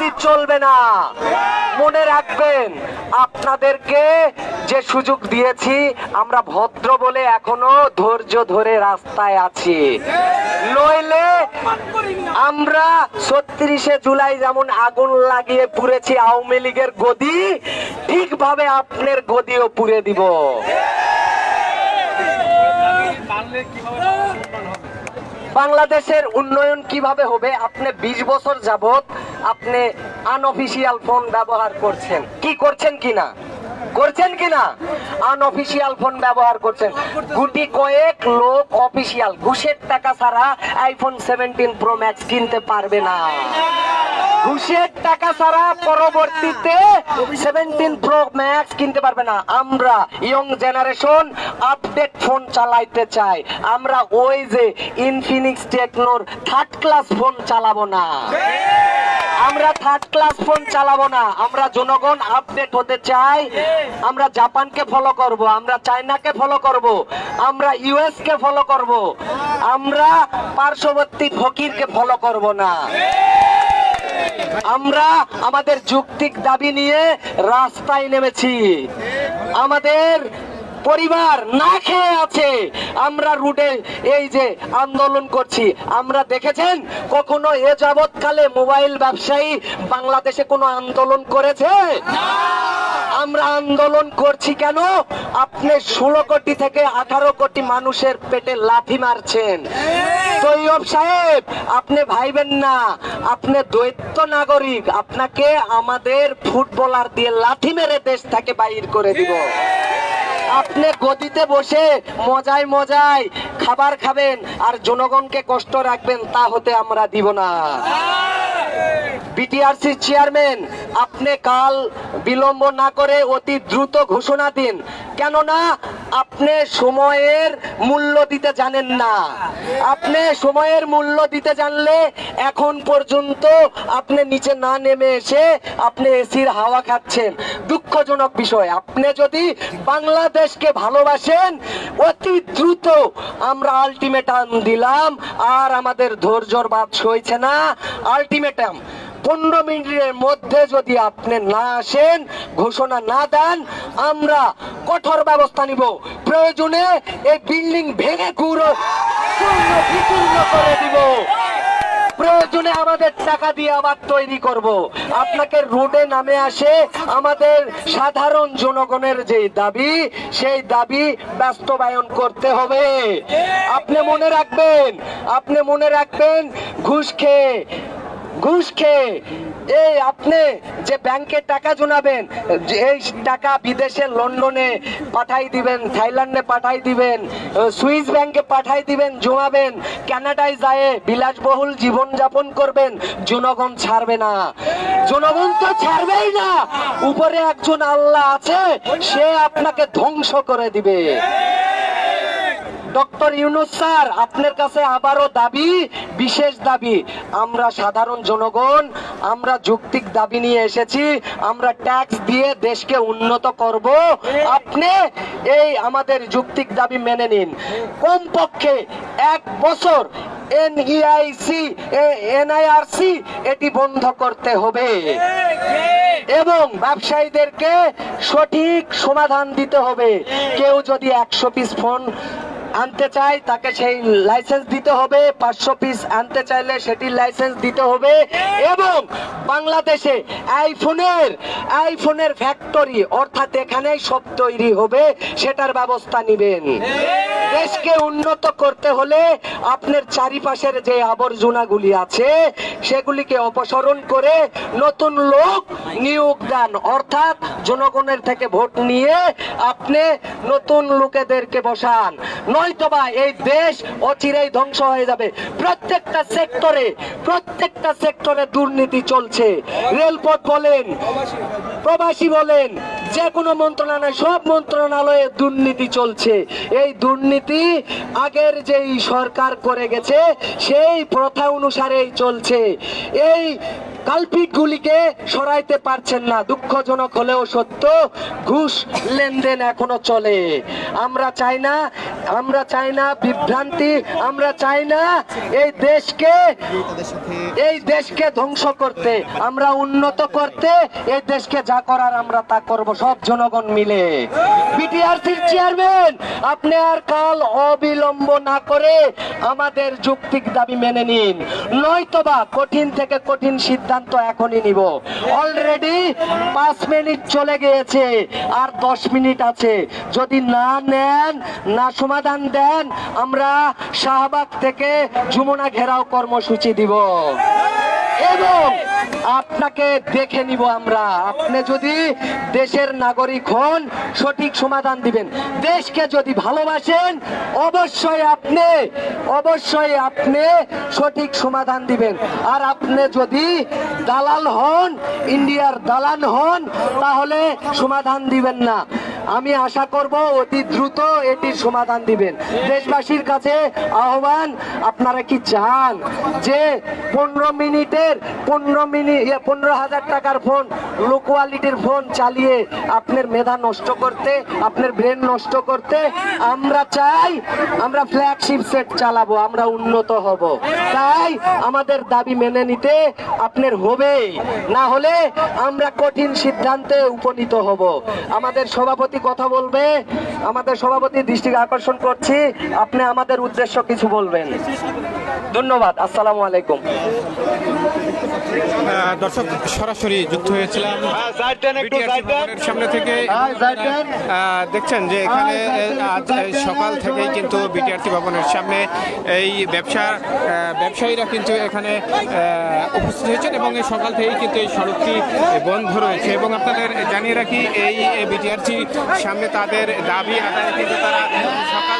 রাজনীতি চলবে না। মনে রাখবেন, আপনাদেরকে যে সুযোগ দিয়েছি, আমরা ভদ্র বলে এখনও ধৈর্য ধরে রাস্তায় আছি। নইলে আমরা ছত্রিশে জুলাই যেমন আগুন লাগিয়ে পুড়েছি, আওয়ামী লীগের গদি, ঠিকভাবে আপনার গদিও পুড়ে দিব। বাংলাদেশের উন্নয়ন কীভাবে হবে? আপনি ২০ বছর যাবত আপনি আনঅফিসিয়াল ফোন ব্যবহার করছেন। কি করছেন কিনা? করছেন কিনা? আনঅফিসিয়াল ফোন ব্যবহার করছেন। গুটি কয়েক লোক অফিসিয়াল ঘুষের টাকা ছাড়া আইফোন সেভেন্টিন প্রো ম্যাক্স কিনতে পারবে না। ঘুষের টাকা ছাড়া পরবর্তীতে সেভেন্টিন প্রো ম্যাক্স কিনতে পারবে না। আমরা ইয়ং জেনারেশন আপডেট ফোন চালাইতে চাই। আমরা ওই যে ইনফিনিক্স টেকনোর থার্ড ক্লাস ফোন চালাবো না। আমরা থার্ড ক্লাস ফোন চালাবো না। আমরা জনগণ আপডেট হতে চাই। আমরা জাপানকে ফলো করব, আমরা চায়নাকে ফলো করব, আমরা ইউএস কে ফলো করব। আমরা পার্শ্ববর্তী ফকিরকে ফলো করব না। আমরা আমাদের যুক্তিক দাবি নিয়ে রাস্তায় নেমেছি। আমাদের পরিবার না খেয়ে আছে। আমরা রুটে এই যে আন্দোলন করছি আমরা দেখেছেন কখনো এ যাবৎকালে মোবাইল ব্যবসায়ী বাংলাদেশে কোনো আন্দোলন করেছে? আমরা আন্দোলন করছি কেন? আপনি ষোলো কোটি থেকে আঠারো কোটি মানুষের পেটে লাথি মারছেন। তৈয়ব সাহেব আপনি ভাইবেন না আপনি দৈত্য নাগরিক আপনাকে আমাদের ফুটবলার দিয়ে লাথি মেরে দেশ থেকে বাইর করে দিব। আপনি গদিতে বসে মজায় মজায় খাবার খাবেন আর জনগণকে কষ্ট রাখবেন, তা হতে আমরা দিব না। বিটিআরসি চেয়ারম্যান আপনি কাল বিলম্ব না করে অতি দ্রুত ঘোষণা দিন। কেননা আপনি সময়ের মূল্য দিতে জানেন না। আপনি সময়ের মূল্য দিতে জানলে এখন পর্যন্ত আপনি নিচে না নেমে এসে আপনি এসির হাওয়া খাচ্ছেন। দুঃখজনক বিষয়, আপনি যদি বাংলাদেশকে ভালোবাসেন, অতি দ্রুত আমরা আলটিমেটাম দিলাম, আর আমাদের ধৈর্যর বাদ সইছে না। আলটিমেটাম পনেরো মিনিটের মধ্যে যদি আপনি না আসেন, ঘোষণা না দেন, আমরা কঠোর ব্যবস্থা নিব। প্রয়োজনে এই বিল্ডিং ভেঙে চূর্ণ বিচূর্ণ করে দিব। প্রয়োজনে আমাদের টাকা দিয়ে আবার তৈরি করব। আপনাকে রোডে নামে আসে আমাদের সাধারণ জনগণের যে দাবি, সেই দাবি বাস্তবায়ন করতে হবে। আপনি মনে রাখবেন, আপনি মনে রাখবেন, ঘুষ খেয়ে ঘুষ খেয়ে এই, আপনি যে ব্যাংকে টাকা জোনাবেন এই টাকা বিদেশে লন্ডনে পাঠাই দিবেন, থাইল্যান্ডে পাঠাই দিবেন সুইস ব্যাংকে পাঠাই দিবেন জমাবেন কানাডায় যায় বিলাসবহুল জীবন যাপন করবেন, জনগণ ছাড়বে না। জনগণ তো ছাড়বেই না। উপরে একজন আল্লাহ আছে, সে আপনাকে ধ্বংস করে দিবে। ডক্টর ইউনুস স্যার, আপনার কাছে আবারও দাবি, বিশেষ দাবি। আমরা সাধারণ জনগণ, আমরা যৌক্তিক দাবি নিয়ে এসেছি, আমরা ট্যাক্স দিয়ে দেশকে উন্নত করব। আপনি এই আমাদের যৌক্তিক দাবি মেনে নিন। কমপক্ষে এক বছর এনইআইসি এনআইআরসি এটি বন্ধ করতে হবে। এবং ব্যবসায়ীদেরকে সঠিক সমাধান দিতে হবে। কেউ যদি একশো পিস ফোন আনতে চায় তাকে সেই লাইসেন্স দিতে হবে। পাঁচশো পিস আনতে চাইলে সেটির লাইসেন্স দিতে হবে। এবং বাংলাদেশে আইফোনের আইফোনের ফ্যাক্টরি অর্থাৎ এখানেই সব তৈরি হবে, সেটার ব্যবস্থা নিবেন। দেশকে উন্নত করতে হলে আপনার চারিপাশের যে আবর্জনাগুলি আছে, সেগুলিকে অপসারণ করে নতুন লোক নিয়োগ দেন। অর্থাৎ জনগণের থেকে ভোট নিয়ে আপনি নতুন লোকেদেরকে বসান। নয়তোবা এই দেশ অচিরেই ধ্বংস হয়ে যাবে। প্রত্যেকটা সেক্টরে প্রত্যেকটা সেক্টরে দুর্নীতি চলছে। রেলপথ বলেন, প্রবাসী বলেন যে কোনো মন্ত্রণালয়, সব মন্ত্রণালয়ে দুর্নীতি চলছে। এই দুর্নীতি আগের যেই সরকার করে গেছে, সেই প্রথা অনুসারেই চলছে। এই কালপিটগুলিকে সরাইতে পারছেন না। দুঃখজনক হলেও সত্য, ঘুষ লেনদেন এখনও চলে। আমরা চাই না, আমরা চাই না বিভ্রান্তি, আমরা চাই না এই দেশকে এই দেশকে ধ্বংস করতে। আমরা উন্নত করতে, এই দেশকে যা করার আমরা তা করব। সব জনগণ মিলে। বিটিআরসির চেয়ারম্যান, আপনি আর কাল অবিলম্ব না করে আমাদের যৌক্তিক দাবি মেনে নিন। নয়তোবা কঠিন থেকে কঠিন সিদ্ধান্ত এখনই নিব। অলরেডি পাঁচ মিনিট চলে গিয়েছে, আর দশ মিনিট আছে। যদি না নেন, না সমাধান দেন, আমরা শাহবাগ থেকে যমুনা ঘেরাও কর্মসূচি দিব। এবং আপনাকে দেখে নিব আমরা। আপনি যদি দেশের নাগরিক হন, সঠিক সমাধান দিবেন। দেশকে যদি ভালোবাসেন, অবশ্যই আপনি অবশ্যই আপনি সঠিক সমাধান দিবেন। আর আপনি যদি দালাল হন, ইন্ডিয়ার দালাল হন, তাহলে সমাধান দিবেন না। আমি আশা করব অতি দ্রুত এটির সমাধান দিবেন। দেশবাসীর কাছে আহ্বান, আপনারা কি চান যে পনেরো মিনিটের, পনেরো মিনিট পনেরো হাজার টাকার ফোন লো কোয়ালিটির ফোন চালিয়ে আপনার মেধা নষ্ট করতে, আপনার ব্রেন নষ্ট করতে আমরা চাই, আমরা ফ্ল্যাগশিপ সেট চালাবো, আমরা উন্নত হব। তাই আমাদের দাবি মেনে নিতে আপনার হবে না হলে আমরা কঠিন সিদ্ধান্তে উপনীত হব। আমাদের সভাপতি কথা বলবে, আমাদের সভাপতি দৃষ্টি আকর্ষণ করছি, আপনি আমাদের উদ্দেশ্য কিছু বলবেন। ধন্যবাদ, আসসালামু আলাইকুম। দর্শক সরাসরি যুক্ত হয়েছিলাম সামনে থেকে। দেখছেন যে এখানে আজ সকাল থেকেই কিন্তু বিটিআরসি ভবনের সামনে এই ব্যবসা ব্যবসায়ীরা কিন্তু এখানে উপস্থিত হয়েছেন এবং এই সকাল থেকেই কিন্তু এই সড়কটি বন্ধ রয়েছে। এবং আপনাদের জানিয়ে রাখি এই বিটিআরসি সামনে তাদের দাবি আদায় কিন্তু তারা সকাল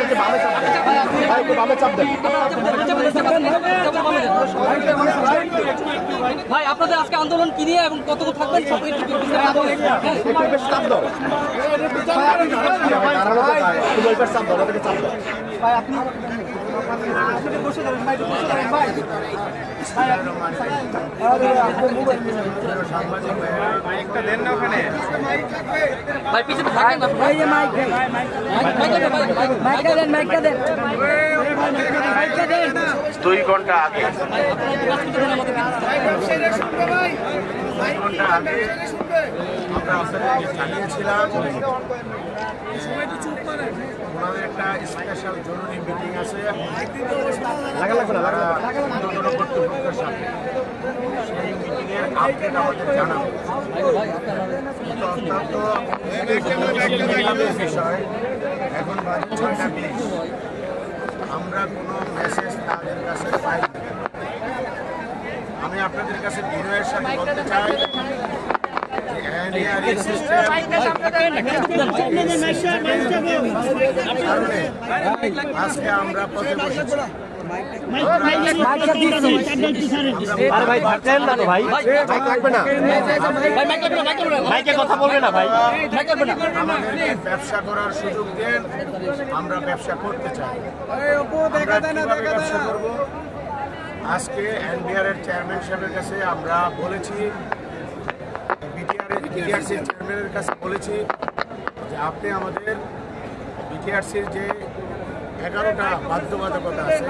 থেকে চাপ দেন। ভাই আপনাদের আজকে আন্দোলন কি নিয়ে এবং কতগুলো থাকবেন? সব একটু। ভাই পিছনে থাকেন না ভাই দেন মাইক দেন। মাইক দেন দুই ঘণ্টা আগে। আমরা জানিয়েছিলাম। ওনাদের একটা স্পেশাল জরুরি মিটিং আছে। কর্তৃপক্ষের সাথে সেই মিটিংয়ের আপডেট আমাদের জানাব। বিষয়। এখন আমরা কোনো মেসেজ তাদের কাছে পাই আমি আপনাদের কাছে বিনয়ের সাথে বলতে চাই যে NARE system কারণে আজকে আমরা পথে বসেছি ভাই মাইক লাগবে না মাইক লাগবে না মাইকে কথা বলবে না ভাই মাইক লাগবে না আমাদেরকে ব্যবসা করার সুযোগ দেন আমরা ব্যবসা করতে চাই ব্যবসা করব আজকে এনবিআর এর চেয়ারম্যান সাহেবের কাছে আমরা বলেছি বিটিআর বিটিআরসির চেয়ারম্যানের কাছে বলেছি যে আপনি আমাদের বিটিআরসির যে এগারোটা বাধ্যবাধকতা আছে,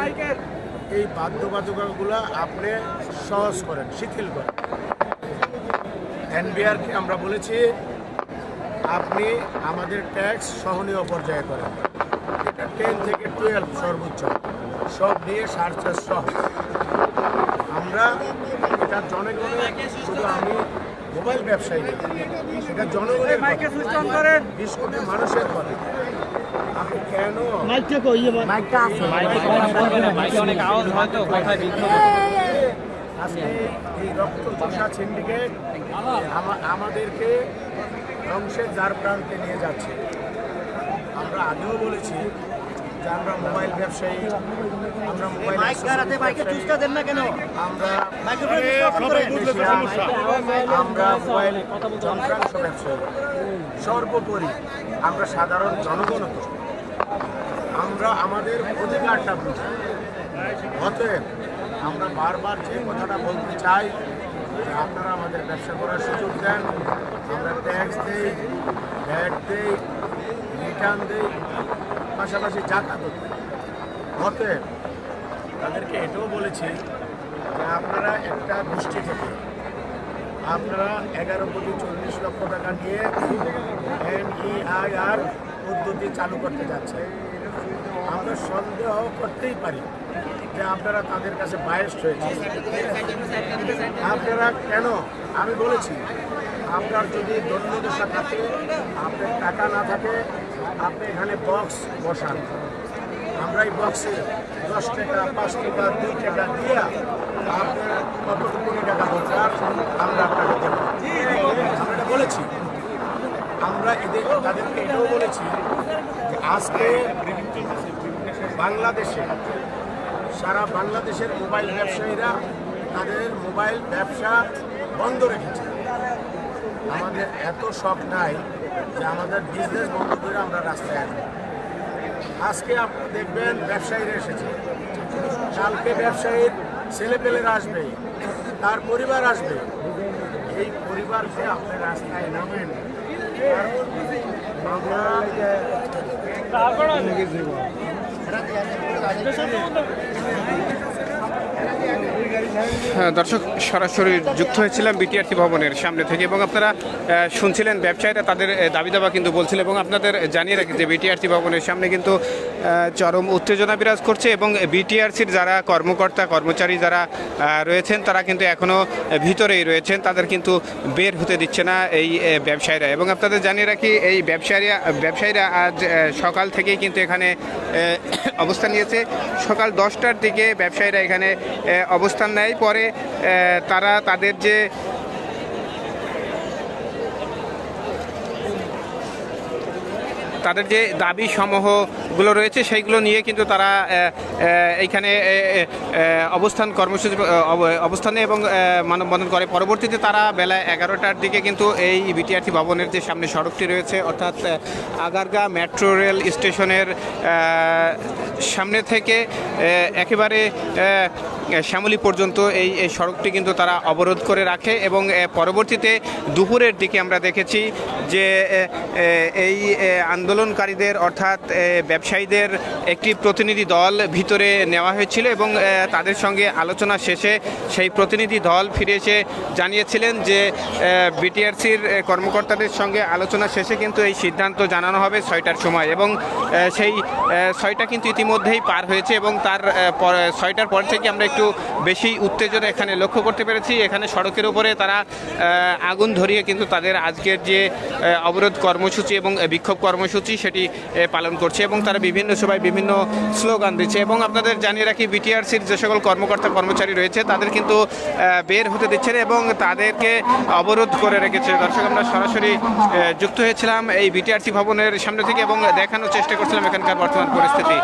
এই বাধ্যবাধকতাগুলো আপনি সহজ করেন, শিথিল করেন। এনবিআরকে আমরা বলেছি, আপনি আমাদের ট্যাক্স সহনীয় পর্যায়ে করেন। এটা টেন থেকে টুয়েলভ সর্বোচ্চ। সব নিয়ে সারচার্জ সহ। আমরা এটা জনগণের শুধু আমি মোবাইল ব্যবসায়ী এটা জনগণের। বিশ কোটি মানুষের কথা। আপনি কেন? আজকে এই রক্ত চোষা সিন্ডিকেট আমাদেরকে ধ্বংসের যার প্রান্তে নিয়ে যাচ্ছে। আমরা আগেও বলেছি যে আমরা মোবাইল ব্যবসায়ী আমরা মোবাইল ব্যবসায়ী, আমরা আমরা মোবাইল যন্ত্রাংশ ব্যবসায়ী সর্বোপরি আমরা সাধারণ জনগণ আমরা আমাদের অধিকারটা বুঝি। অতএব আমরা বারবার যে কথাটা বলতে চাই আপনারা আমাদের ব্যবসা করার সুযোগ দেন। আমরা ট্যাক্স দিই ভ্যাট দিই রিটার্ন দেই। পাশাপাশি জাকাত অতএব তাদেরকে এটাও বলেছি যে আপনারা একটা গোষ্ঠী থেকে আপনারা এগারো কোটি চল্লিশ লক্ষ টাকা নিয়ে এনইআইআর পদ্ধতি চালু করতে যাচ্ছে আমরা সন্দেহ করতেই পারি। যে আপনারা তাদের কাছে বায়াস্ট হয়েছে আপনারা কেন? আমি বলেছি, আপনার যদি দৈন্যদশা থাকে, আপনার টাকা না থাকে, আপনি এখানে বক্স বসান। আমরা এই বক্সে দশ টাকা, পাঁচ টাকা, দুই টাকা দিয়ে আপনার কত কোটি টাকা দরকার, আমরা আপনাকে দেব। আমরা বলেছি। আমরা এদের, তাদেরকে এটাও বলেছি যে আজকে বাংলাদেশে সারা বাংলাদেশের মোবাইল ব্যবসায়ীরা তাদের মোবাইল ব্যবসা বন্ধ রেখেছে। আমাদের এত শখ নাই যে আমাদের বিজনেস বন্ধ করে আমরা রাস্তায় আসব। আজকে আপনি দেখবেন ব্যবসায়ীরা এসেছে। কালকে ব্যবসায়ীর ছেলেপেলেরা আসবে, তার পরিবার আসবে। এই পরিবারকে আপনি রাস্তায় নামেন। আমরা হ্যাঁ, দর্শক সরাসরি যুক্ত হয়েছিলাম বিটিআরসি ভবনের সামনে থেকে এবং আপনারা শুনছিলেন ব্যবসায়ীরা তাদের দাবি দাবা কিন্তু বলছিল এবং আপনাদের জানিয়ে রাখি যে বিটিআরসি ভবনের সামনে কিন্তু চরম উত্তেজনা বিরাজ করছে এবং বিটিআরসির যারা কর্মকর্তা, কর্মচারী যারা রয়েছেন, তারা কিন্তু এখনও ভিতরেই রয়েছেন। তাদের কিন্তু বের হতে দিচ্ছে না এই ব্যবসায়ীরা। এবং আপনাদের জানিয়ে রাখি, এই ব্যবসায়ীরা ব্যবসায়ীরা আজ সকাল থেকেই কিন্তু এখানে অবস্থান নিয়েছে। সকাল দশটার দিকে ব্যবসায়ীরা এখানে অবস্থান নেয়। পরে তারা তাদের যে তাদের যে দাবি সমূহগুলো রয়েছে সেইগুলো নিয়ে কিন্তু তারা এইখানে অবস্থান কর্মসূচি অবস্থানে এবং মানববন্ধন করে। পরবর্তীতে তারা বেলা এগারোটার দিকে কিন্তু এই বিটিআরটি ভবনের যে সামনে সড়কটি রয়েছে অর্থাৎ আগারগা মেট্রো রেল স্টেশনের সামনে থেকে একেবারে শ্যামলী পর্যন্ত এই সড়কটি কিন্তু তারা অবরোধ করে রাখে এবং পরবর্তীতে দুপুরের দিকে আমরা দেখেছি যে এই আহ, আন্দোলনকারীদের, অর্থাৎ ব্যবসায়ীদের একটি প্রতিনিধি দল ভিতরে নেওয়া হয়েছিল এবং তাদের সঙ্গে আলোচনা শেষে সেই প্রতিনিধি দল ফিরে এসে জানিয়েছিলেন যে বিটিআরসির কর্মকর্তাদের সঙ্গে আলোচনা শেষে কিন্তু এই সিদ্ধান্ত জানানো হবে ছয়টার সময় এবং সেই ছয়টা কিন্তু ইতিমধ্যেই পার হয়েছে এবং তার ছয়টার পর থেকে আমরা একটু বেশি উত্তেজনা এখানে লক্ষ্য করতে পেরেছি। এখানে সড়কের উপরে তারা আগুন ধরিয়ে কিন্তু তাদের আজকের যে অবরোধ কর্মসূচি এবং বিক্ষোভ কর্মসূচি সেটি পালন করছে এবং তারা বিভিন্ন সবাই বিভিন্ন স্লোগান দিচ্ছে এবং আপনাদের জানিয়ে রাখি বিটিআরসির যে সকল কর্মকর্তা কর্মচারী রয়েছে, তাদের কিন্তু বের হতে দিচ্ছে না এবং তাদেরকে অবরোধ করে রেখেছে। দর্শক, আমরা সরাসরি যুক্ত হয়েছিলাম এই বিটিআরসি ভবনের সামনে থেকে এবং দেখানোর চেষ্টা করছিলাম এখানকার বর্তমান পরিস্থিতি।